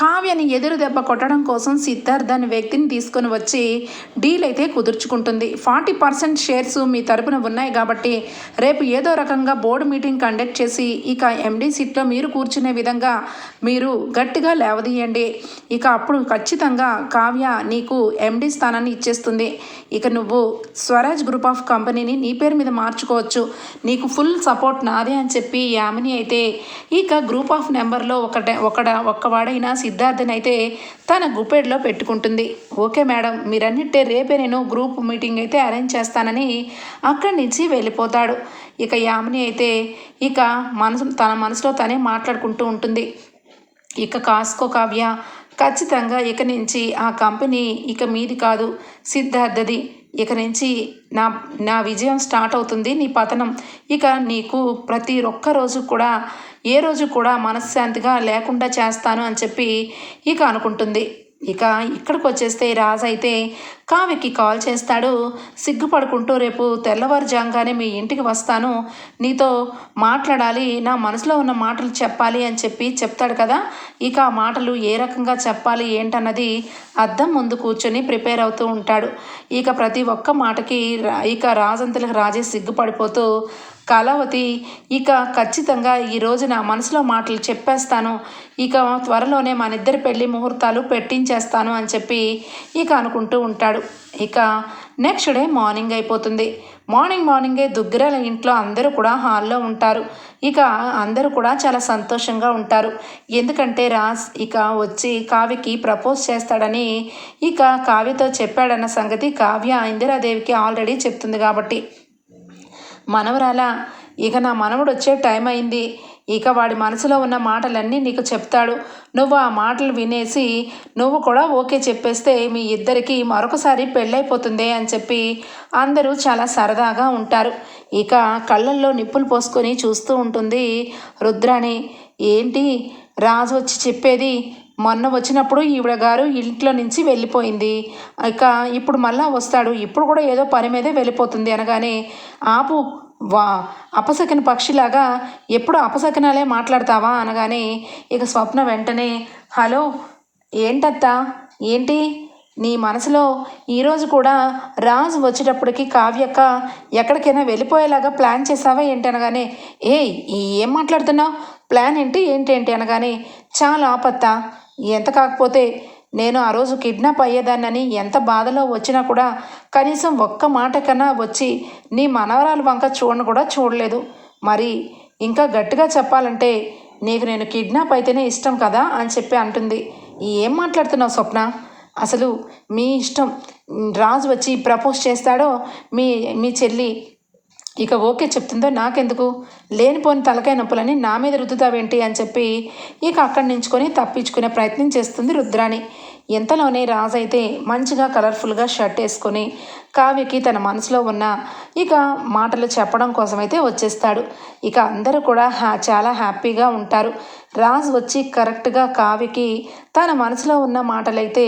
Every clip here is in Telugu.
కావ్యని ఎదురు దెబ్బ కొట్టడం కోసం సిద్ధార్థ్ అనే వ్యక్తిని తీసుకొని వచ్చి డీల్ అయితే కుదుర్చుకుంటుంది. ఫార్టీ పర్సెంట్ షేర్స్ మీ తరపున ఉన్నాయి కాబట్టి రేపు ఏదో రకంగా బోర్డు మీటింగ్ కండక్ట్ చేసి ఇక ఎండీ సీట్లో మీరు కూర్చునే విధంగా మీరు గట్టిగా లేవదీయండి. ఇక అప్పుడు ఖచ్చితంగా కావ్య నీకు ఎండీ స్థానాన్ని ఇచ్చేస్తుంది. ఇక నువ్వు స్వరాజ్ గ్రూప్ ఆఫ్ కంపెనీని నీ పేరు మీద మార్చుకోవచ్చు. నీకు ఫుల్ సపోర్ట్ నాదే అని చెప్పి యామిని అయితే ఇక గ్రూప్ ఆఫ్ నెంబర్లో ఒకట ఒకడ ఒక్కవాడైనా సిద్ధార్థని అయితే తన గుప్పెడ్లో పెట్టుకుంటుంది. ఓకే మేడం మీరన్నిటే రేపే నేను గ్రూప్ మీటింగ్ అయితే అరేంజ్ చేస్తానని అక్కడి నుంచి వెళ్ళిపోతాడు. ఇక యామిని అయితే ఇక మనసు తన మనసులో తనే మాట్లాడుకుంటూ ఉంటుంది. ఇక కాస్కో కావ్య ఖచ్చితంగా ఇక నుంచి ఆ కంపెనీ ఇక మీది కాదు సిద్ధార్థది. ఇక నుంచి నా నా విజయం స్టార్ట్ అవుతుంది నీ పతనం. ఇక నీకు ప్రతి ఒక్క రోజు కూడా ఏ రోజు కూడా మనశ్శాంతిగా లేకుండా చేస్తాను అని చెప్పి ఇక అనుకుంటుంది. ఇక ఇక్కడికి వచ్చేస్తే రాజు అయితే కావ్యకి కాల్ చేస్తాడు. సిగ్గుపడుకుంటూ రేపు తెల్లవారుజాంగానే మీ ఇంటికి వస్తాను. నీతో మాట్లాడాలి నా మనసులో ఉన్న మాటలు చెప్పాలి అని చెప్పి చెప్తాడు కదా. ఇక ఆ మాటలు ఏ రకంగా చెప్పాలి ఏంటన్నది అద్దం ముందు కూర్చొని ప్రిపేర్ అవుతూ ఉంటాడు. ఇక ప్రతి ఒక్క మాటకి రా- ఇక రాజంతలకు రాజే సిగ్గుపడిపోతూ కళావతి ఇక ఖచ్చితంగా ఈ రోజు నా మనసులో మాటలు చెప్పేస్తాను. ఇక త్వరలోనే మన ఇద్దరి పెళ్ళి ముహూర్తాలు పెట్టించేస్తాను అని చెప్పి ఇక అనుకుంటూ ఉంటాడు. ఇక నెక్స్ట్ డే మార్నింగ్ అయిపోతుంది. మార్నింగ్ మార్నింగే దుగ్గిరాల ఇంట్లో అందరూ కూడా హాల్లో ఉంటారు. ఇక అందరూ కూడా చాలా సంతోషంగా ఉంటారు. ఎందుకంటే రాజ్ ఇక వచ్చి కావ్యకి ప్రపోజ్ చేస్తాడని ఇక కావ్యతో చెప్పాడన్న సంగతి కావ్య ఇందిరాదేవికి ఆల్రెడీ చెప్తుంది కాబట్టి. మనవరాలా ఇక నా మనవడు వచ్చే టైం అయింది. ఇక వాడి మనసులో ఉన్న మాటలన్నీ నీకు చెప్తాడు. నువ్వు ఆ మాటలు వినేసి నువ్వు కూడా ఓకే చెప్పేస్తే మీ ఇద్దరికి మరొకసారి పెళ్ళైపోతుంది అని చెప్పి అందరూ చాలా సరదాగా ఉంటారు. ఇక కళ్ళల్లో నిప్పులు పోసుకొని చూస్తూ ఉంటుంది రుద్రాణి. ఏంటి? రాజు వచ్చి చెప్పేది మొన్న వచ్చినప్పుడు ఈవిడ గారు ఇంట్లో నుంచి వెళ్ళిపోయింది. ఇక ఇప్పుడు మళ్ళా వస్తాడు. ఇప్పుడు కూడా ఏదో పని మీదే వెళ్ళిపోతుంది అనగానే ఆపు వా అపసకిన పక్షిలాగా ఎప్పుడు అపసకినాలే మాట్లాడతావా అనగానే ఇక స్వప్న వెంటనే హలో ఏంటత్తా? ఏంటి? నీ మనసులో ఈరోజు కూడా రాజు వచ్చేటప్పటికి కావ్యక్క ఎక్కడికైనా వెళ్ళిపోయేలాగా ప్లాన్ చేసావా ఏంటి? అనగానే ఏయ్ ఏం మాట్లాడుతున్నావు? ప్లాన్ ఏంటి? ఏంటి? ఏంటి అనగానే చాలా ఆపత్తా. ఎంత కాకపోతే నేను ఆ రోజు కిడ్నాప్ అయ్యేదాన్నని ఎంత బాధలో వచ్చినా కూడా కనీసం ఒక్క మాట కన్నా వచ్చి నీ మనవరాలు వంక చూడను కూడా చూడలేదు. మరి ఇంకా గట్టిగా చెప్పాలంటే నీకు నేను కిడ్నాప్ అయితేనే ఇష్టం కదా అని చెప్పి అంటుంది. ఏం మాట్లాడుతున్నావు స్వప్న? అసలు మీ ఇష్టం రాజు వచ్చి ప్రపోజ్ చేస్తాడో మీ మీ చెల్లి ఇక ఓకే చెప్తుందో నాకెందుకు? లేనిపోని తలకాయ నొప్పులని నా మీద రుద్దుతావేంటి అని చెప్పి ఇక అక్కడి నుంచుకొని తప్పించుకునే ప్రయత్నం చేస్తుంది రుద్రాణి. ఇంతలోనే రాజు అయితే మంచిగా కలర్ఫుల్గా షర్ట్ వేసుకొని కావ్యకి తన మనసులో ఉన్న ఇక మాటలు చెప్పడం కోసమైతే వచ్చేస్తాడు. ఇక అందరూ కూడా హ్యా చాలా హ్యాపీగా ఉంటారు. రాజు వచ్చి కరెక్ట్గా కావ్యకి తన మనసులో ఉన్న మాటలైతే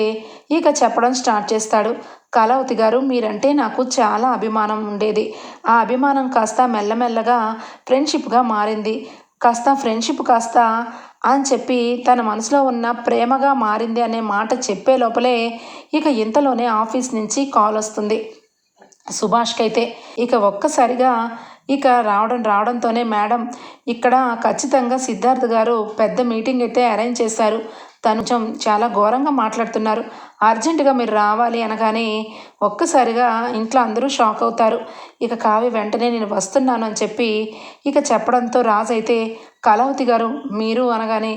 ఇక చెప్పడం స్టార్ట్ చేస్తాడు. కళావతి గారు మీరంటే నాకు చాలా అభిమానం ఉండేది. ఆ అభిమానం కాస్త మెల్లమెల్లగా ఫ్రెండ్షిప్గా మారింది. కాస్త ఫ్రెండ్షిప్ కాస్త అని చెప్పి తన మనసులో ఉన్న ప్రేమగా మారింది అనే మాట చెప్పే లోపలే ఇక ఇంతలోనే ఆఫీస్ నుంచి కాల్ వస్తుంది. సుభాష్కి అయితే ఇక ఒక్కసారిగా ఇక రావడం రావడంతోనే మేడం ఇక్కడ ఖచ్చితంగా సిద్ధార్థ్ గారు పెద్ద మీటింగ్ అయితే అరేంజ్ చేశారు. తను చాలా ఘోరంగా మాట్లాడుతున్నారు. అర్జెంటుగా మీరు రావాలి అనగానే ఒక్కసారిగా ఇంట్లో అందరూ షాక్ అవుతారు. ఇక కావ్య వెంటనే నేను వస్తున్నాను అని చెప్పి ఇక చెప్పడంతో రాజు అయితే కళావతి గారు మీరు అనగానే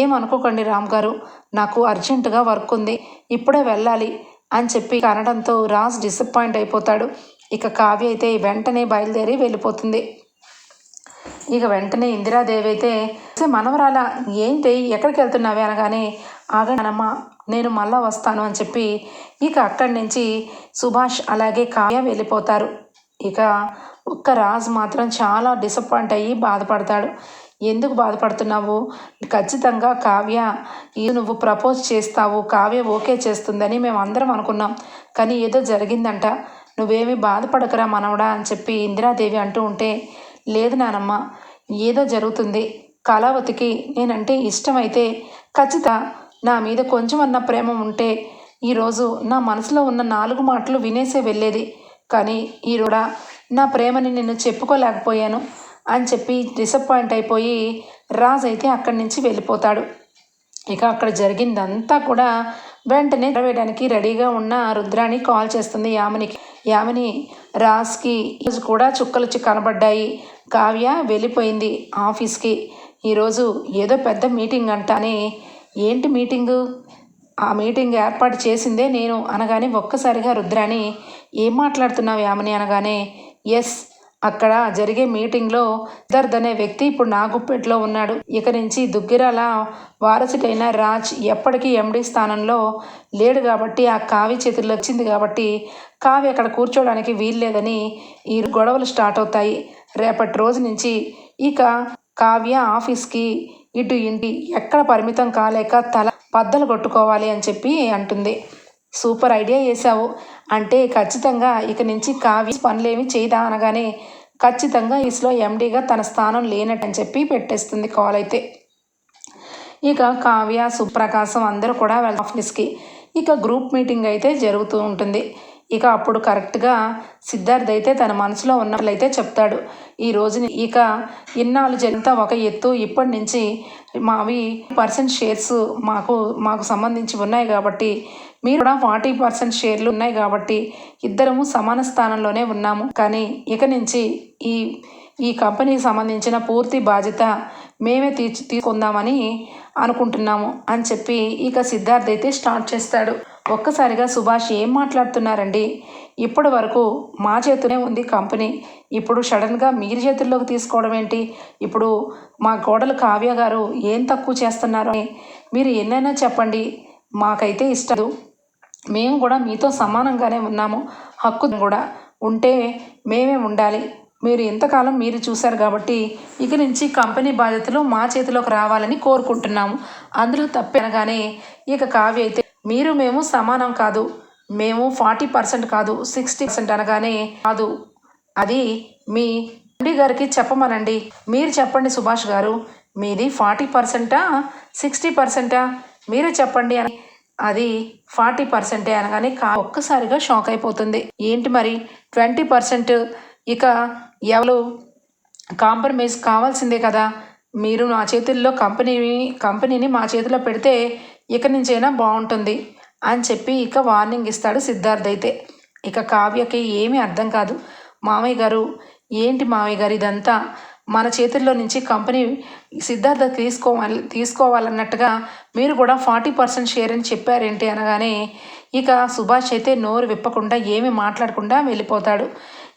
ఏమనుకోకండి రామ్ గారు. నాకు అర్జెంటుగా వర్క్ ఉంది. ఇప్పుడే వెళ్ళాలి అని చెప్పి అనడంతో రాజ్ డిసప్పాయింట్ అయిపోతాడు. ఇక కావ్య అయితే వెంటనే బయలుదేరి వెళ్ళిపోతుంది. ఇక వెంటనే ఇందిరాదేవి అయితే మనవరాల ఏంటి? ఎక్కడికి వెళ్తున్నావే? అనగానే ఆగనమ్మ నేను మళ్ళా వస్తాను అని చెప్పి ఇక అక్కడి నుంచి సుభాష్ అలాగే కావ్య వెళ్ళిపోతారు. ఇక ఒక్క రాజు మాత్రం చాలా డిసప్పాయింట్ అయ్యి బాధపడతాడు. ఎందుకు బాధపడుతున్నావు? ఖచ్చితంగా కావ్య ఇది నువ్వు ప్రపోజ్ చేస్తావు. కావ్య ఓకే చేస్తుందని మేము అందరం అనుకున్నాం. కానీ ఏదో జరిగిందంట. నువ్వేమీ బాధపడకరా మనవడా అని చెప్పి ఇందిరాదేవి అంటూ ఉంటే లేదు నానమ్మ ఏదో జరుగుతుంది. కళావతికి నేనంటే ఇష్టమైతే ఖచ్చిత నా మీద కొంచెం అన్న ప్రేమ ఉంటే ఈరోజు నా మనసులో ఉన్న నాలుగు మాటలు వినేసే వెళ్ళేది. కానీ ఈరోడా నా ప్రేమని నిన్ను చెప్పుకోలేకపోయాను అని చెప్పి డిసప్పాయింట్ అయిపోయి రాజ్ అయితే అక్కడి నుంచి వెళ్ళిపోతాడు. ఇక అక్కడ జరిగిందంతా కూడా వెంటనే వేయడానికి రెడీగా ఉన్న రుద్రాణి కాల్ చేస్తుంది యామినికి. యామిని రాజ్కి ఈరోజు కూడా చుక్కలు కనబడ్డాయి. కావ్య వెళ్ళిపోయింది ఆఫీస్కి. ఈరోజు ఏదో పెద్ద మీటింగ్ అంటానే. అని ఏంటి మీటింగు? ఆ మీటింగ్ ఏర్పాటు చేసిందే నేను అనగానే ఒక్కసారిగా రుద్రాని ఏం మాట్లాడుతున్నావు యామని? అనగానే ఎస్ అక్కడ జరిగే మీటింగ్లో సిద్ధార్థ్ అనే వ్యక్తి ఇప్పుడు నాగుపేటలో ఉన్నాడు. ఇక నుంచి దుగ్గిరాల వారసుడైన రాజ్ ఎప్పటికీ ఎండి స్థానంలో లేడు కాబట్టి ఆ కావ్య చేతుల్లో వచ్చింది కాబట్టి కావి అక్కడ కూర్చోవడానికి వీల్లేదని ఈ గొడవలు స్టార్ట్ అవుతాయి. రేపటి రోజు నుంచి ఇక కావ్య ఆఫీస్కి ఇటు ఇంటి ఎక్కడ పరిమితం కాలేక తల బద్దలు కొట్టుకోవాలి అని చెప్పి అంటుంది. సూపర్ ఐడియా వేసావు అంటే ఖచ్చితంగా ఇక నుంచి కావ్య పనులేమి చేయదా అనగానే ఖచ్చితంగా ఇస్లో ఎండీగా తన స్థానం లేనట్టని చెప్పి పెట్టేస్తుంది కాల్ అయితే. ఇక కావ్య సుప్రకాశం అందరూ కూడా వెళ్ ఆఫీస్కి ఇక గ్రూప్ మీటింగ్ అయితే జరుగుతూ ఉంటుంది. ఇక అప్పుడు కరెక్ట్గా సిద్ధార్థ్ అయితే తన మనసులో ఉన్నట్లయితే చెప్తాడు. ఈ రోజుని ఇక ఇన్నాళ్ళు జరిగిన ఒక ఎత్తు ఇప్పటి నుంచి మావి పర్సెంట్ షేర్స్ మాకు మాకు సంబంధించి ఉన్నాయి కాబట్టి మీరు కూడా ఫార్టీ పర్సెంట్ షేర్లు ఉన్నాయి కాబట్టి ఇద్దరము సమాన స్థానంలోనే ఉన్నాము. కానీ ఇక నుంచి ఈ ఈ కంపెనీకి సంబంధించిన పూర్తి బాధ్యత మేమే తీర్చి తీసుకుందామని అనుకుంటున్నాము అని చెప్పి ఇక సిద్ధార్థ్ అయితే స్టార్ట్ చేస్తాడు. ఒక్కసారిగా సుభాష్ ఏం మాట్లాడుతున్నారండి? ఇప్పటి వరకు మా చేతిలోనే ఉంది కంపెనీ. ఇప్పుడు సడన్గా మీరు చేతుల్లోకి తీసుకోవడం ఏంటి? ఇప్పుడు మా గోడలు కావ్య గారు ఏం తక్కువ చేస్తున్నారు అని మీరు ఎన్నైనా చెప్పండి. మాకైతే ఇష్టం మేము కూడా మీతో సమానంగానే ఉన్నాము. హక్కు కూడా ఉంటే మేమే ఉండాలి. మీరు ఎంతకాలం మీరు చూశారు కాబట్టి ఇక నుంచి కంపెనీ బాధ్యతలు మా చేతిలోకి రావాలని కోరుకుంటున్నాము. అందులో తప్పనగానే ఇక కావ్య అయితే మీరు మేము సమానం కాదు. మేము ఫార్టీ పర్సెంట్ కాదు సిక్స్టీ పర్సెంట్ అనగానే కాదు. అది మీ ఎండి గారికి చెప్పమనండి. మీరు చెప్పండి సుభాష్ గారు మీది ఫార్టీ పర్సెంటా సిక్స్టీ పర్సెంటా? మీరే చెప్పండి అని అది ఫార్టీ పర్సెంటే అనగానే కా ఒక్కసారిగా షాక్ అయిపోతుంది. ఏంటి మరి? ట్వంటీ పర్సెంట్ ఇక ఎవరు కాంప్రమైజ్ కావాల్సిందే కదా. మీరు నా చేతుల్లో కంపెనీని కంపెనీని మా చేతిలో పెడితే ఇక నుంచైనా బాగుంటుంది అని చెప్పి ఇక వార్నింగ్ ఇస్తాడు సిద్ధార్థ్ అయితే. ఇక కావ్యకి ఏమీ అర్థం కాదు. మామయ్య గారు ఏంటి మామయ్య గారు ఇదంతా? మన చేతుల్లో నుంచి కంపెనీ సిద్ధార్థ తీసుకోవాలి తీసుకోవాలన్నట్టుగా మీరు కూడా ఫార్టీ పర్సెంట్ షేర్ అని చెప్పారేంటి అనగానే ఇక సుభాష్ అయితే నోరు విప్పకుండా ఏమీ మాట్లాడకుండా వెళ్ళిపోతాడు.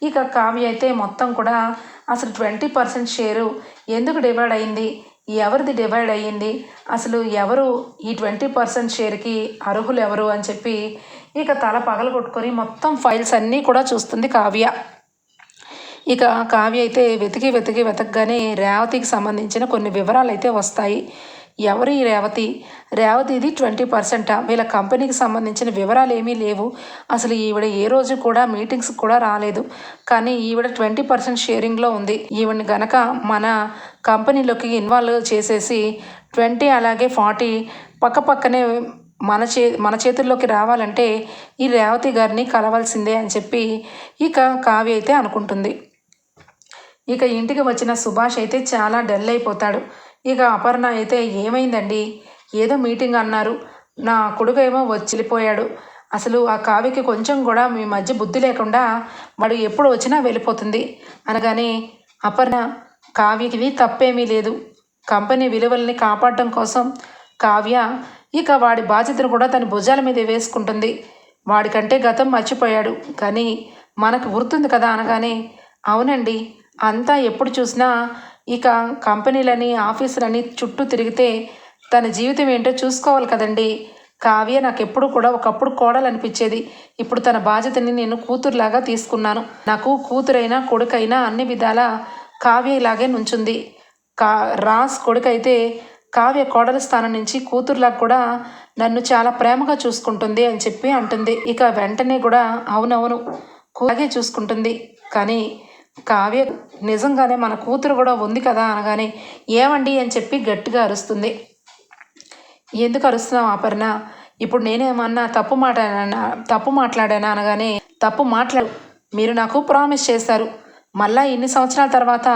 ఇక కావ్య అయితే మొత్తం కూడా అసలు ట్వంటీ పర్సెంట్ షేరు ఎందుకు డివైడ్ అయింది? ఎవరిది డివైడ్ అయ్యింది? అసలు ఎవరు ఈ ట్వంటీ పర్సెంట్ షేర్కి అర్హులు ఎవరు అని చెప్పి ఇక తల పగలు కొట్టుకొని మొత్తం ఫైల్స్ అన్నీ కూడా చూస్తుంది కావ్య. ఇక కావ్య అయితే వెతికి వెతికి వెతకగానే రేవతికి సంబంధించిన కొన్ని వివరాలు అయితే వస్తాయి. ఎవరు ఈ రేవతి? రేవతిది ట్వంటీ పర్సెంటా? వీళ్ళ కంపెనీకి సంబంధించిన వివరాలు ఏమీ లేవు. అసలు ఈవిడ ఏ రోజు కూడా మీటింగ్స్ కూడా రాలేదు. కానీ ఈవిడ ట్వంటీ పర్సెంట్ షేరింగ్లో ఉంది. ఈవిడని గనక మన కంపెనీలోకి ఇన్వాల్వ్ చేసేసి ట్వంటీ అలాగే ఫార్టీ పక్క పక్కనే మన చే మన చేతుల్లోకి రావాలంటే ఈ రేవతి గారిని కలవాల్సిందే అని చెప్పి ఇక కావ్య అయితే అనుకుంటుంది. ఇక ఇంటికి వచ్చిన సుభాష్ అయితే చాలా డల్ అయిపోతాడు. ఇక అపర్ణ అయితే ఏమైందండి? ఏదో మీటింగ్ అన్నారు. నా కొడుకు ఏమో వచ్చిపోయాడు. అసలు ఆ కావ్యకి కొంచెం కూడా మీ మధ్య బుద్ధి లేకుండా వాడు ఎప్పుడు వచ్చినా వెళ్ళిపోతుంది. అనగానే అపర్ణ కావ్యకి తప్పేమీ లేదు. కంపెనీ విలువల్ని కాపాడడం కోసం కావ్య ఇక వాడి బాధ్యతను కూడా తన భుజాల మీద వేసుకుంటుంది. వాడికంటే గతం మర్చిపోయాడు. కానీ మనకు గుర్తుంది కదా అనగానే అవునండి. అంతా ఎప్పుడు చూసినా ఇక కంపెనీలని ఆఫీసులని చుట్టూ తిరిగితే తన జీవితం ఏంటో చూసుకోవాలి కదండి. కావ్య నాకు ఎప్పుడు కూడా ఒకప్పుడు కోడలు అనిపించేది ఇప్పుడు తన బాధ్యతని నేను కూతురులాగా తీసుకున్నాను. నాకు కూతురైనా కొడుకైనా అన్ని విధాల కావ్య ఇలాగే నుంచుంది. కా రాస్ కొడుకైతే కావ్య కోడల స్థానం నుంచి కూతురులాగా కూడా నన్ను చాలా ప్రేమగా చూసుకుంటుంది అని చెప్పి అంటుంది. ఇక వెంటనే కూడా అవునవును అలాగే చూసుకుంటుంది. కానీ కావ్య నిజంగానే మన కూతురు కూడా ఉంది కదా అనగానే ఏమండి అని చెప్పి గట్టిగా అరుస్తుంది. ఎందుకు అరుస్తున్నావు అపర్ణ? ఇప్పుడు నేనేమన్నా తప్పు మాట తప్పు మాట్లాడానా అనగానే తప్పు మాట్లాడు. మీరు నాకు ప్రామిస్ చేశారు. మళ్ళా ఇన్ని సంవత్సరాల తర్వాత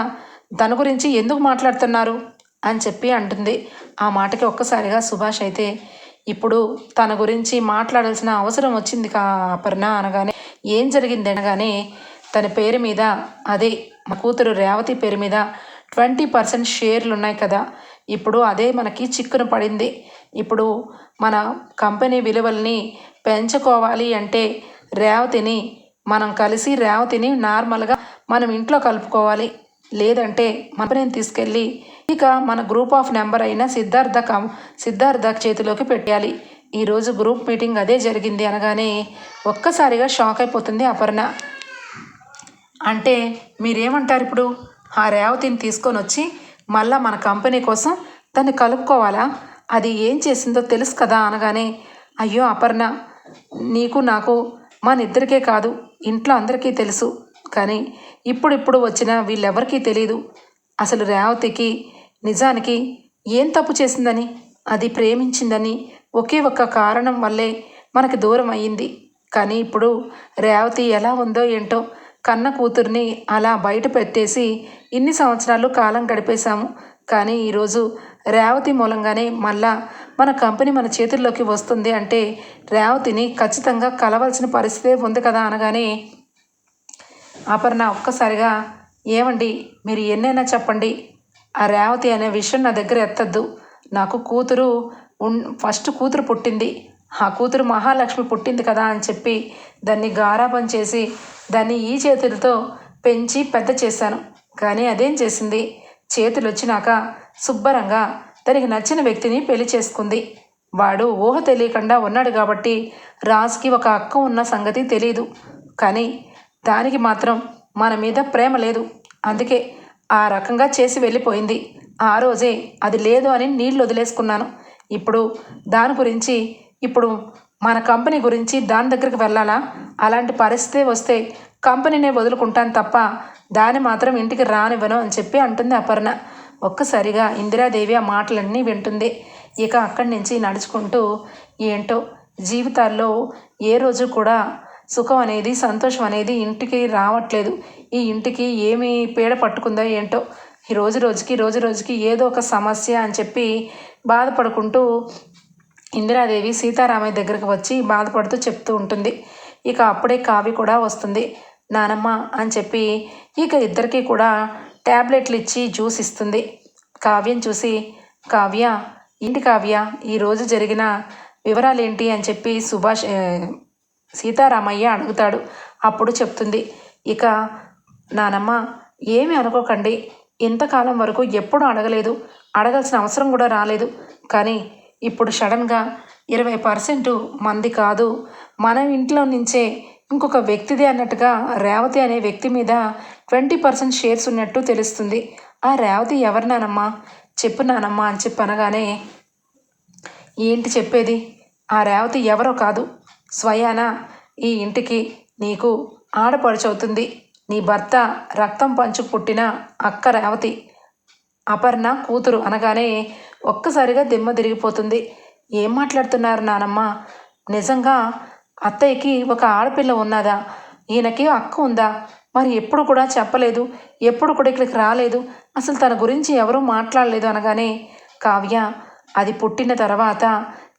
తన గురించి ఎందుకు మాట్లాడుతున్నారు? అని చెప్పి అంటుంది. ఆ మాటకి ఒక్కసారిగా సుభాష్ అయితే ఇప్పుడు తన గురించి మాట్లాడాల్సిన అవసరం వచ్చింది కా అపర్ణ? అనగానే ఏం జరిగింది? అనగానే తన పేరు మీద అదే మా కూతురు రేవతి పేరు మీద ట్వంటీ పర్సెంట్ షేర్లు ఉన్నాయి కదా. ఇప్పుడు అదే మనకి చిక్కున పడింది. ఇప్పుడు మన కంపెనీ విలువల్ని పెంచుకోవాలి అంటే రేవతిని మనం కలిసి రేవతిని నార్మల్గా మనం ఇంట్లో కలుపుకోవాలి. లేదంటే కంపెనీని తీసుకెళ్ళి ఇక మన గ్రూప్ ఆఫ్ నెంబర్ అయిన సిద్ధార్థ కం సిద్ధార్థ చేతిలోకి పెట్టాలి ఈరోజు గ్రూప్ మీటింగ్ అదే జరిగింది అనగానే ఒక్కసారిగా షాక్ అయిపోతుంది అపర్ణ. అంటే మీరేమంటారు ఇప్పుడు? ఆ రేవతిని తీసుకొని వచ్చి మళ్ళా మన కంపెనీ కోసం దాన్ని కలుపుకోవాలా? అది ఏం చేసిందో తెలుసు కదా అనగానే అయ్యో అపర్ణ నీకు నాకు మన ఇద్దరికే కాదు ఇంట్లో అందరికీ తెలుసు. కానీ ఇప్పుడిప్పుడు వచ్చిన వీళ్ళెవరికీ తెలియదు అసలు రేవతికి నిజానికి ఏం తప్పు చేసిందని? అది ప్రేమించిందని ఒకే ఒక్క కారణం వల్లే మనకి దూరం అయ్యింది. కానీ ఇప్పుడు రేవతి ఎలా ఉందో ఏంటో కన్న కూతుర్ని అలా బయట పెట్టేసి ఇన్ని సంవత్సరాలు కాలం గడిపేశాము. కానీ ఈరోజు రేవతి మూలంగానే మళ్ళా మన కంపెనీ మన చేతుల్లోకి వస్తుంది అంటే రేవతిని ఖచ్చితంగా కలవాల్సిన పరిస్థితే ఉంది కదా అనగానే అపర్ణ ఒక్కసారిగా ఏమండి మీరు ఎన్నైనా చెప్పండి. ఆ రేవతి అనే విషయం నా దగ్గర ఎత్తద్దు. నాకు కూతురు ఉన్ ఫస్ట్ కూతురు పుట్టింది. ఆ కూతురు మహాలక్ష్మి పుట్టింది కదా అని చెప్పి దాన్ని గారాబం చేసి దాన్ని ఈ చేతులతో పెంచి పెద్ద చేశాను. కానీ అదేం చేసింది? చేతులు వచ్చినాక శుభ్రంగా తనకి నచ్చిన వ్యక్తిని పెళ్ళి చేసుకుంది. వాడు ఊహ తెలియకుండా ఉన్నాడు కాబట్టి రాజుకి ఒక అక్క ఉన్న సంగతి తెలియదు కానీ దానికి మాత్రం మన మీద ప్రేమ లేదు. అందుకే ఆ రకంగా చేసి వెళ్ళిపోయింది. ఆ రోజే అది లేదు అని నీళ్ళు వదిలేసుకున్నాను. ఇప్పుడు దాని గురించి ఇప్పుడు మన కంపెనీ గురించి దాని దగ్గరికి వెళ్ళాలా? అలాంటి పరిస్థితి వస్తే కంపెనీనే వదులుకుంటాను తప్ప దాన్ని మాత్రం ఇంటికి రానివ్వను అని చెప్పి అంటుంది అపర్ణ. ఒక్కసారిగా ఇందిరాదేవి ఆ మాటలన్నీ వింటుంది. ఇక అక్కడి నుంచి నడుచుకుంటూ ఏంటో జీవితాల్లో ఏ రోజు కూడా సుఖం అనేది సంతోషం అనేది ఇంటికి రావట్లేదు. ఈ ఇంటికి ఏమి పీడ పట్టుకుందో ఏంటో ఈ రోజు రోజుకి రోజు రోజుకి ఏదో ఒక సమస్య అని చెప్పి బాధపడుకుంటూ ఇందిరాదేవి సీతారామయ్య దగ్గరకు వచ్చి బాధపడుతూ చెప్తూ ఉంటుంది. ఇక అప్పుడే కావ్య కూడా వస్తుంది. నానమ్మ అని చెప్పి ఇక ఇద్దరికీ కూడా ట్యాబ్లెట్లు ఇచ్చి జ్యూస్ ఇస్తుంది. కావ్యం చూసి కావ్య ఏంటి కావ్య? ఈరోజు జరిగిన వివరాలు ఏంటి అని చెప్పి సుభాష్ సీతారామయ్య అడుగుతాడు. అప్పుడు చెప్తుంది. ఇక నానమ్మ ఏమి అనుకోకండి. ఇంతకాలం వరకు ఎప్పుడు అడగలేదు. అడగాల్సిన అవసరం కూడా రాలేదు. కానీ ఇప్పుడు సడన్గా ఇరవై పర్సెంట్ మంది కాదు. మన ఇంట్లో నుంచే ఇంకొక వ్యక్తిది అన్నట్టుగా రేవతి అనే వ్యక్తి మీద ట్వంటీ పర్సెంట్ షేర్స్ ఉన్నట్టు తెలుస్తుంది. ఆ రేవతి ఎవరినానమ్మా చెప్పు నానమ్మా అని చెప్పి అనగానే ఏంటి చెప్పేది? ఆ రేవతి ఎవరో కాదు. స్వయాన ఈ ఇంటికి నీకు ఆడపడుచవుతుంది. నీ భర్త రక్తం పంచు పుట్టిన అక్క రేవతి. అపర్ణ కూతురు అనగానే ఒక్కసారిగా దిమ్మ తిరిగిపోతుంది. ఏం మాట్లాడుతున్నారు నానమ్మ? నిజంగా అత్తయ్యకి ఒక ఆడపిల్ల ఉన్నదా? ఈయనకి అక్క ఉందా? మరి ఎప్పుడు కూడా చెప్పలేదు. ఎప్పుడు కూడా ఇక్కడికి రాలేదు. అసలు తన గురించి ఎవరూ మాట్లాడలేదు అనగానే కావ్య అది పుట్టిన తర్వాత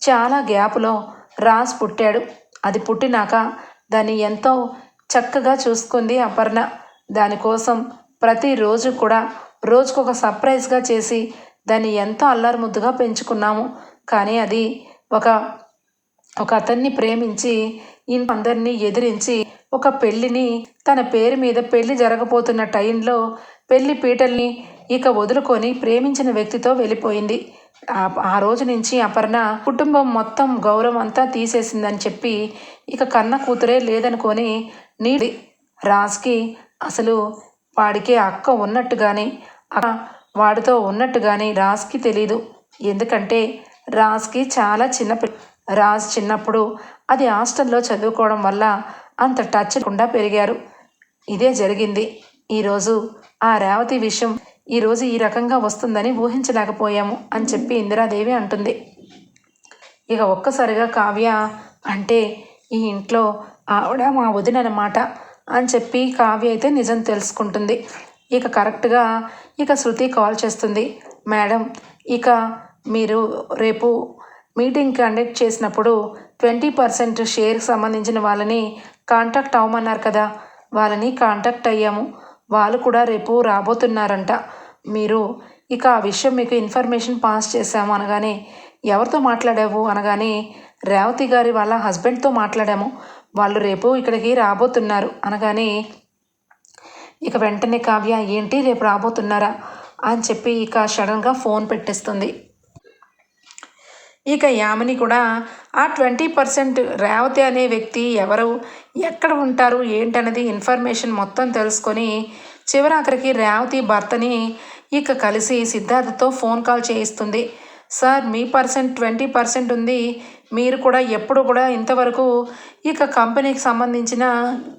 చాలా గ్యాప్లో రాజ్ పుట్టాడు. అది పుట్టినాక దాన్ని ఎంతో చక్కగా చూసుకుంది అపర్ణ. దానికోసం ప్రతిరోజు కూడా రోజుకొక సర్ప్రైజ్గా చేసి దాన్ని ఎంతో అల్లారు ముద్దుగా పెంచుకున్నాము. కానీ అది ఒక ఒక అతన్ని ప్రేమించి అందరినీ ఎదిరించి ఒక పెళ్ళిని తన పేరు మీద పెళ్ళి జరగబోతున్న టైంలో పెళ్ళి పీటల్ని ఇక వదులుకొని ప్రేమించిన వ్యక్తితో వెళ్ళిపోయింది. ఆ- రోజు నుంచి అపర్ణ కుటుంబం మొత్తం గౌరవం అంతా తీసేసిందని చెప్పి ఇక కన్న కూతురే లేదనుకొని నీడి రాజ్కి అసలు వాడికి అక్క ఉన్నట్టుగానే వాడితో ఉన్నట్టు కానీ రాజ్కి తెలీదు. ఎందుకంటే రాజ్కి చాలా చిన్న రాజ్ చిన్నప్పుడు అది హాస్టల్లో చదువుకోవడం వల్ల అంత టచ్ లేకుండా పెరిగారు. ఇదే జరిగింది. ఈరోజు ఆ రేవతి విషయం ఈరోజు ఈ రకంగా వస్తుందని ఊహించలేకపోయాము అని చెప్పి ఇందిరాదేవి అంటుంది. ఇక ఒక్కసారిగా కావ్య అంటే ఈ ఇంట్లో ఆవిడ మా వదిన అన్నమాట అని చెప్పి కావ్య అయితే నిజం తెలుసుకుంటుంది. ఇక కరెక్ట్గా ఇక శృతి కాల్ చేస్తుంది. మేడం ఇక మీరు రేపు మీటింగ్ కండక్ట్ చేసినప్పుడు ట్వంటీ పర్సెంట్ షేర్కి సంబంధించిన వాళ్ళని కాంటాక్ట్ అవ్వమన్నారు కదా వాళ్ళని కాంటాక్ట్ అయ్యాము. వాళ్ళు కూడా రేపు రాబోతున్నారంట. మీరు ఇక ఆ విషయం మీకు ఇన్ఫర్మేషన్ పాస్ చేశాము అనగానే ఎవరితో మాట్లాడావు అనగానే రేవతి గారి వాళ్ళ హస్బెండ్తో మాట్లాడాము. వాళ్ళు రేపు ఇక్కడికి రాబోతున్నారు అనగానే ఇక వెంటనే కావ్య ఏంటి రేపు రాబోతున్నారా? అని చెప్పి ఇక సడన్గా ఫోన్ పెట్టేస్తుంది. ఇక యామిని కూడా ఆ ట్వంటీ పర్సెంట్ రేవతి అనే వ్యక్తి ఎవరు? ఎక్కడ ఉంటారు? ఏంటనేది ఇన్ఫర్మేషన్ మొత్తం తెలుసుకొని చివరాఖరికి రేవతి భర్తని ఇక కలిసి సిద్ధార్థతో ఫోన్ కాల్ చేయిస్తుంది. సార్ మీ పర్సెంట్ ట్వంటీ పర్సెంట్ ఉంది. మీరు కూడా ఎప్పుడు కూడా ఇంతవరకు ఇక కంపెనీకి సంబంధించిన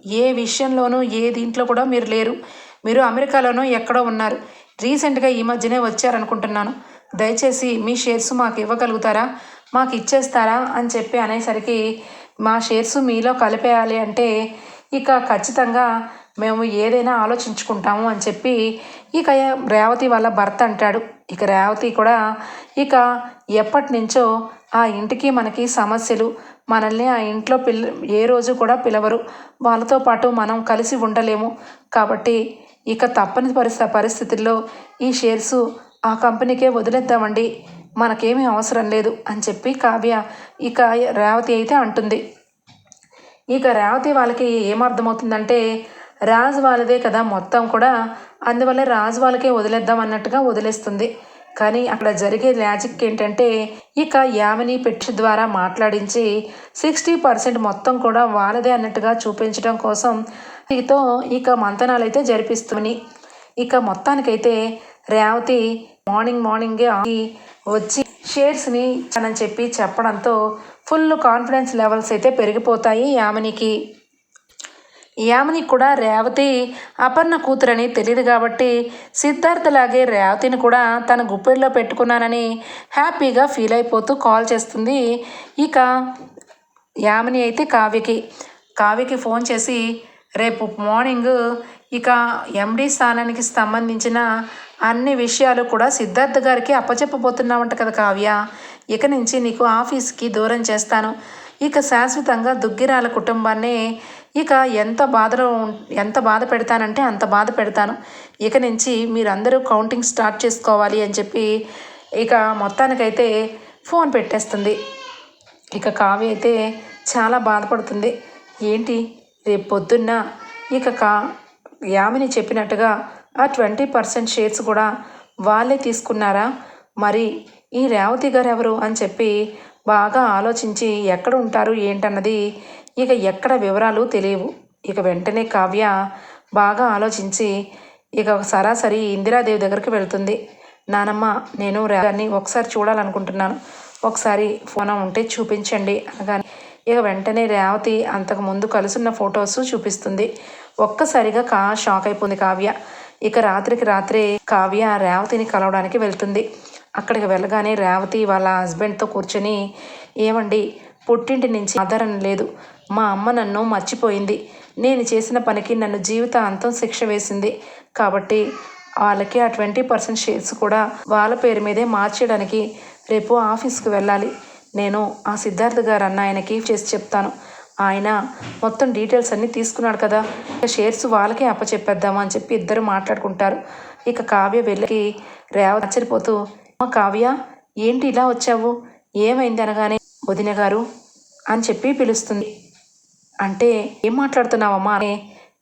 ఏ విషయంలోనూ ఏ దీంట్లో కూడా మీరు లేరు. మీరు అమెరికాలోనూ ఎక్కడో ఉన్నారు. రీసెంట్గా ఈ మధ్యనే వచ్చారనుకుంటున్నాను. దయచేసి మీ షేర్స్ మాకు ఇవ్వగలుగుతారా? మాకు ఇచ్చేస్తారా? అని చెప్పి అనేసరికి మా షేర్స్ మీలో కలిపేయాలి అంటే ఇక ఖచ్చితంగా మేము ఏదైనా ఆలోచించుకుంటాము అని చెప్పి ఇక రేవతి వాళ్ళ భర్త అంటాడు. ఇక రేవతి కూడా ఇక ఎప్పటి నుంచో ఆ ఇంటికి మనకి సమస్యలు మనల్ని ఆ ఇంట్లో పిల్ల ఏ రోజు కూడా పిలవరు. వాళ్ళతో పాటు మనం కలిసి ఉండలేము. కాబట్టి ఇక తప్పని పరిస్థితి పరిస్థితుల్లో ఈ షేర్స్ ఆ కంపెనీకే వదిలేద్దామండి. మనకేమీ అవసరం లేదు అని చెప్పి కావ్య ఇక రేవతి అయితే అంటుంది. ఇక రేవతి వాళ్ళకి ఏమర్థమవుతుందంటే రాజు వాళ్ళదే కదా మొత్తం కూడా. అందువల్ల రాజు వాళ్ళకే వదిలేద్దాం అన్నట్టుగా వదిలేస్తుంది. కానీ అక్కడ జరిగే మ్యాజిక్ ఏంటంటే ఇక యామిని పెట్టి ద్వారా మాట్లాడించి సిక్స్టీ పర్సెంట్ మొత్తం కూడా వాళ్ళదే అన్నట్టుగా చూపించడం కోసం ఇతో ఇక మంతనాలు అయితే జరిపిస్తుంది ఇక మొత్తానికైతే రేవతి మార్నింగ్ మార్నింగే వచ్చి షేర్స్ని అని చెప్పి చెప్పడంతో ఫుల్ కాన్ఫిడెన్స్ లెవెల్స్ అయితే పెరిగిపోతాయి యామినికి. యామిని కూడా రేవతి అపర్ణ కూతురని తెలియదు కాబట్టి సిద్ధార్థలాగే రేవతిని కూడా తన గుప్పెల్లో పెట్టుకున్నానని హ్యాపీగా ఫీల్ అయిపోతూ కాల్ చేస్తుంది. ఇక యామిని అయితే కావ్యకి. కావ్యకి ఫోన్ చేసి రేపు మార్నింగ్ ఇక ఎండి స్థానానికి సంబంధించిన అన్ని విషయాలు కూడా సిద్ధార్థ గారికి అప్పచెప్పబోతున్నామంట కదా కావ్య. ఇక నుంచి నీకు ఆఫీస్కి దూరం చేస్తాను. ఇక శాశ్వతంగా దుగ్గిరాల కుటుంబాన్ని ఇక ఎంత బాధలో ఉం- ఎంత బాధ పెడతానంటే అంత బాధ పెడతాను. ఇక నుంచి మీరందరూ కౌంటింగ్ స్టార్ట్ చేసుకోవాలి అని చెప్పి ఇక మొత్తానికైతే ఫోన్ పెట్టేస్తుంది. ఇక కావ్య అయితే చాలా బాధపడుతుంది. ఏంటి? రేపు పొద్దున్న ఇక కా యామిని చెప్పినట్టుగా ఆ ట్వంటీ పర్సెంట్ షేర్స్ కూడా వాళ్ళే తీసుకున్నారా? మరి ఈ రేవతి గారు ఎవరు అని చెప్పి బాగా ఆలోచించి ఎక్కడ ఉంటారు ఏంటన్నది ఇక ఎక్కడ వివరాలు తెలియవు. ఇక వెంటనే కావ్య బాగా ఆలోచించి ఇక సరాసరి ఇందిరాదేవి దగ్గరికి వెళ్తుంది. నానమ్మ నేను గారిని ఒకసారి చూడాలనుకుంటున్నాను. ఒకసారి ఫోన్ ఉంటే చూపించండి అనగానే ఇక వెంటనే రేవతి అంతకు ముందు కలుసున్న ఫొటోస్ చూపిస్తుంది. ఒక్కసారిగా కా షాక్ అయిపోయింది కావ్య. ఇక రాత్రికి రాత్రే కావ్య రేవతిని కలవడానికి వెళ్తుంది. అక్కడికి వెళ్ళగానే రేవతి వాళ్ళ హస్బెండ్తో కూర్చొని ఏమండి పుట్టింటి నుంచి ఆధారం లేదు. మా అమ్మ నన్ను మర్చిపోయింది. నేను చేసిన పనికి నన్ను జీవితాంతం శిక్ష వేసింది. కాబట్టి వాళ్ళకి ఆ ట్వంటీ పర్సెంట్ షేర్స్ కూడా వాళ్ళ పేరు మీదే మార్చేయడానికి రేపు ఆఫీస్కి వెళ్ళాలి. నేను ఆ సిద్ధార్థ్ గారు అన్న ఆయనకి చేసి చెప్తాను. ఆయన మొత్తం డీటెయిల్స్ అన్నీ తీసుకున్నాడు కదా. ఇక షేర్స్ వాళ్ళకే అప్పచెప్పేద్దామా అని చెప్పి ఇద్దరు మాట్లాడుకుంటారు. ఇక కావ్య వెళ్ళి రేవ ఆశ్చర్యపోతూ మా కావ్య ఏంటి ఇలా వచ్చావు? ఏమైంది అనగానే వదిన గారు అని చెప్పి పిలుస్తుంది. అంటే ఏం మాట్లాడుతున్నావమ్మా? అని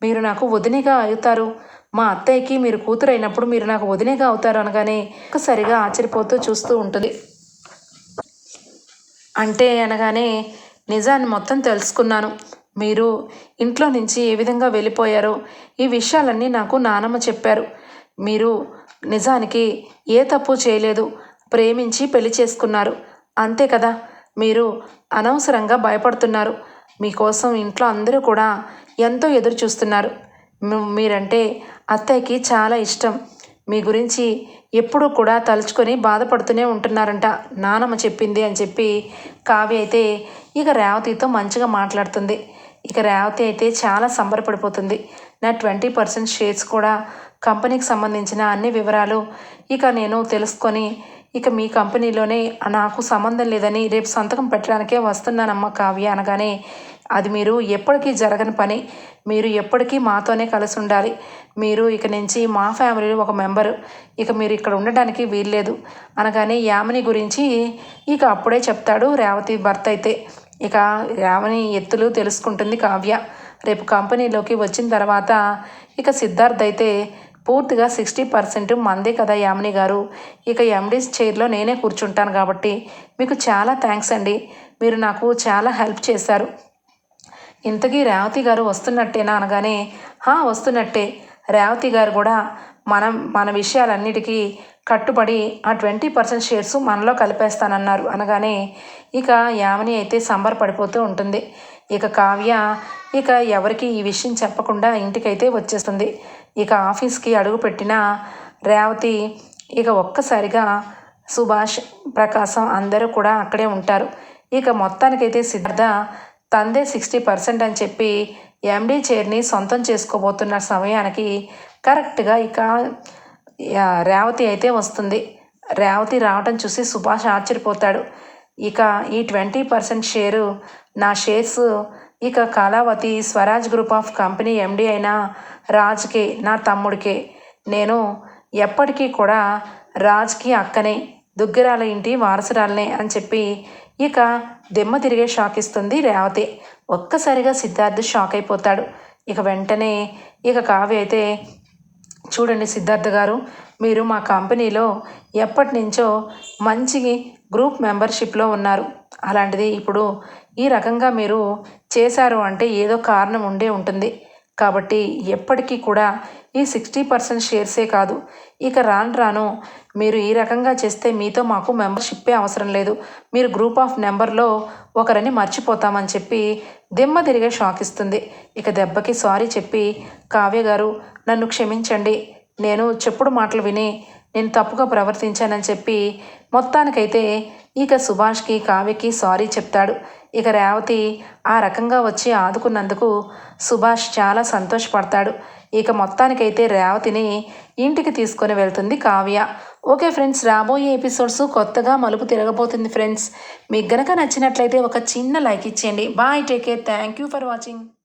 మీరు నాకు వదినగా అవుతారు. మా అత్తయ్యకి మీరు కూతురు అయినప్పుడు మీరు నాకు వదినేగా అవుతారు అనగానే ఒక్కసారిగా ఆశ్చర్యపోతూ చూస్తూ ఉంటుంది. అంటే అనగానే నిజాన్ని మొత్తం తెలుసుకున్నాను. మీరు ఇంట్లో నుంచి ఏ విధంగా వెళ్ళిపోయారో ఈ విషయాలన్నీ నాకు నానమ్మ చెప్పారు. మీరు నిజానికి ఏ తప్పు చేయలేదు ప్రేమించి పెళ్ళి చేసుకున్నారు. అంతే కదా మీరు అనవసరంగా భయపడుతున్నారు. మీకోసం ఇంట్లో అందరూ కూడా ఎంతో ఎదురు చూస్తున్నారు. మీరంటే అత్తయ్యకి చాలా ఇష్టం. మీ గురించి ఎప్పుడూ కూడా తలుచుకొని బాధపడుతూనే ఉంటున్నారంట. నానమ్మ చెప్పింది అని చెప్పి కావ్య అయితే ఇక రేవతితో మంచిగా మాట్లాడుతుంది. ఇక రేవతి అయితే చాలా సంబరపడిపోతుంది. నా ట్వంటీ పర్సెంట్ షేర్స్ కూడా కంపెనీకి సంబంధించిన అన్ని వివరాలు ఇక నేను తెలుసుకొని ఇక మీ కంపెనీలోనే నాకు సంబంధం లేదని రేపు సంతకం పెట్టడానికే వస్తున్నానమ్మ కావ్య అనగానే అది మీరు ఎప్పటికీ జరగని పని. మీరు ఎప్పటికీ మాతోనే కలిసి ఉండాలి. మీరు ఇక నుంచి మా ఫ్యామిలీలో ఒక మెంబరు. ఇక మీరు ఇక్కడ ఉండడానికి వీల్లేదు. అనగానే యామిని గురించి ఇక అప్పుడే చెప్తాడు రేవతి భర్త అయితే. ఇక యామిని ఎత్తులు తెలుసుకుంటుంది కావ్య. రేపు కంపెనీలోకి వచ్చిన తర్వాత ఇక సిద్ధార్థ్ అయితే పూర్తిగా సిక్స్టీ పర్సెంట్ మందే కదా యామిని గారు. ఇక ఎండీస్ చైర్లో నేనే కూర్చుంటాను కాబట్టి మీకు చాలా థ్యాంక్స్ అండి. మీరు నాకు చాలా హెల్ప్ చేశారు. ఇంతకీ రేవతి గారు వస్తున్నట్టేనా అనగానే "హా, వస్తున్నట్టే. రేవతి గారు కూడా మనం మన విషయాలన్నిటికీ కట్టుబడి ఆ ట్వంటీ పర్సెంట్ షేర్స్ మనలో కలిపేస్తానన్నారు. అనగానే ఇక యామిని అయితే సంబరపడిపోతూ ఉంటుంది. ఇక కావ్య ఇక ఎవరికి ఈ విషయం చెప్పకుండా ఇంటికైతే వచ్చేస్తుంది. ఇక ఆఫీస్కి అడుగుపెట్టిన రేవతి ఇక ఒక్కసారిగా సుభాష్ ప్రకాశం అందరూ కూడా అక్కడే ఉంటారు. ఇక మొత్తానికైతే సిద్ధార్థ తందే సిక్స్టీ పర్సెంట్ అని చెప్పి ఎండీ చైర్ని సొంతం చేసుకోబోతున్న సమయానికి కరెక్ట్గా ఇక రేవతి అయితే వస్తుంది. రేవతి రావటం చూసి సుభాష్ ఆశ్చర్యపోతాడు. ఇక ఈ ట్వంటీ పర్సెంట్ షేరు నా షేర్స్ ఇక Kalavathi Swaraj group of company MD అయిన రాజ్కే నా తమ్ముడికే నేను ఎప్పటికీ కూడా రాజ్కి అక్కనే దుగ్గిరాల ఇంటి వారసురాలనే అని చెప్పి ఇక దిమ్మ తిరిగే షాక్ ఇస్తుంది రేవతి. ఒక్కసారిగా సిద్ధార్థ్ షాక్ అయిపోతాడు. ఇక వెంటనే ఇక కావ్య అయితే చూడండి సిద్ధార్థ గారు మీరు మా కంపెనీలో ఎప్పటి నుంచో మంచి గ్రూప్ మెంబర్షిప్లో ఉన్నారు. అలాంటిది ఇప్పుడు ఈ రకంగా మీరు చేశారు అంటే ఏదో కారణం ఉండే ఉంటుంది. కాబట్టి ఎప్పటికీ కూడా ఈ సిక్స్టీ పర్సెంట్ షేర్సే కాదు. ఇక రాను రాను మీరు ఈ రకంగా చేస్తే మీతో మాకు మెంబర్షిప్పే అవసరం లేదు. మీరు గ్రూప్ ఆఫ్ నెంబర్లో ఒకరిని మర్చిపోతామని చెప్పి దిమ్మ తిరిగే షాక్ ఇస్తుంది. ఇక దెబ్బకి సారీ చెప్పి కావ్య గారు నన్ను క్షమించండి. నేను చెప్పుడు మాటలు విని నేను తప్పుగా ప్రవర్తించానని చెప్పి మొత్తానికైతే ఇక సుభాష్కి కావ్యకి సారీ చెప్తాడు. ఇక రేవతి ఆ రకంగా వచ్చి ఆదుకున్నందుకు సుభాష్ చాలా సంతోషపడతాడు. ఇక మొత్తానికైతే రేవతిని ఇంటికి తీసుకొని వెళ్తుంది కావ్య. ఓకే ఫ్రెండ్స్ రాబోయే ఎపిసోడ్స్ కొత్తగా మలుపు తిరగబోతుంది ఫ్రెండ్స్. మీకు గనక నచ్చినట్లయితే ఒక చిన్న లైక్ ఇచ్చేయండి. Bye take care. Thank you for watching.